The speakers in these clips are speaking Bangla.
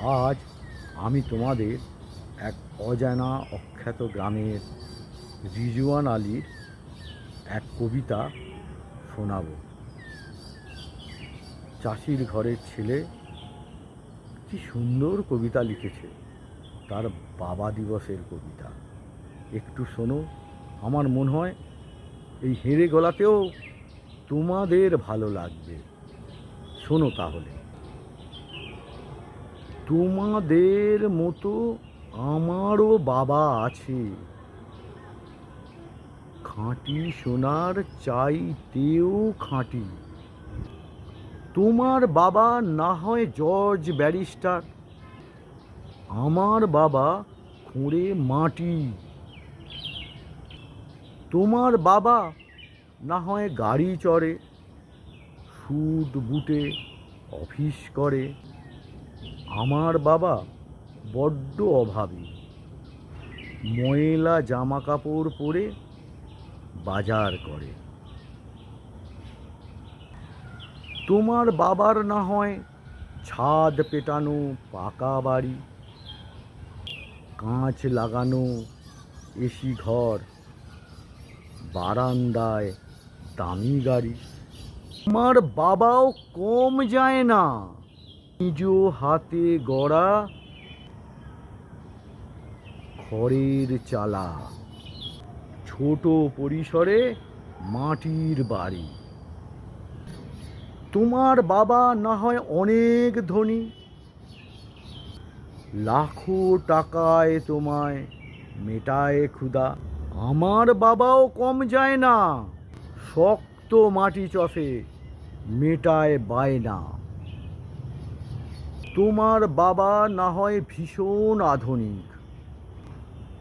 আজ আমি তোমাদের এক অজানা অখ্যাত গ্রামের রিজওয়ান আলীর এক কবিতা শোনাবো। চাষির ঘরের ছেলে কি সুন্দর কবিতা লিখেছে, তার বাবা দিবসের কবিতা। একটু শোনো, আমার মনে হয় এই হেরে গলাতেও তোমাদের ভালো লাগবে। শোনো তাহলে। তোমাদের মতো আমারও বাবা আছে। খাঁটি সোনার চাইতেও খাঁটি। তোমার বাবা না হয় জর্জ ব্যারিস্টার। আমার বাবা খুঁড়ে মাটি। তোমার বাবা না হয় গাড়ি চড়ে, সুট বুটে অফিস করে। আমার বাবা বড্ড অভাবী। ময়লা জামা কাপড় পরে বাজার করে। তোমার বাবার না হয় ছাদ পেটানো পাকা বাড়ি, কাঁচ লাগানো এসি ঘর, বারান্দায় দামি গাড়ি। আমার বাবাও কম যায় না। নিজ হাতে গড়া খড়ের চালা। ছোট পরিসরে মাটির বাড়ি। তোমার বাবা না হয় অনেক ধনী। লাখো টাকায় তোমায় মেটায় ক্ষুদা আমার বাবাও কম যায় না। শক্ত মাটি চষে মেটায় বায়না। তোমার বাবা না হয় ভীষণ আধুনিক।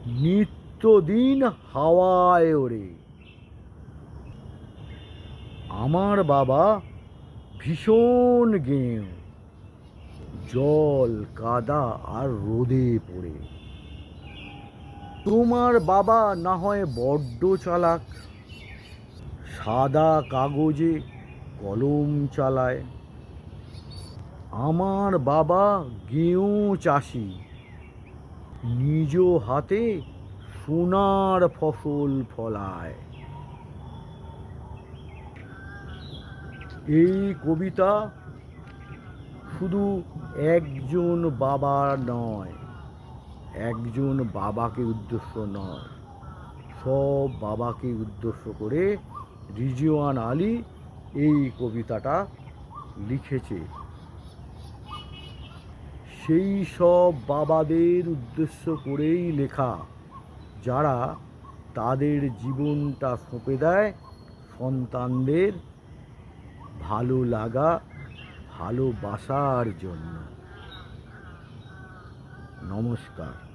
নিত্যদিন হাওয়ায় ওড়ে। আমার বাবা ভীষণ গেঁও জল, কাদা আর রোদে পড়ে। তোমার বাবা না হয় বড্ড চালাক। সাদা কাগজে কলম চালায়। আমার বাবা গেঁয়ো চাষি। নিজ হাতে সোনার ফসল ফলায়। এই কবিতা শুধু একজন বাবার নয়, একজন বাবাকে উদ্দেশ্য নয়। সব বাবাকে উদ্দেশ্য করে রিজওয়ান আলী এই কবিতাটা লিখেছে। সেই সব বাবাদের উদ্দেশ্য করেই লেখা, যারা তাদের জীবনটা সঁপে দেয় সন্তানদের ভালো লাগা, ভালোবাসার জন্য। নমস্কার।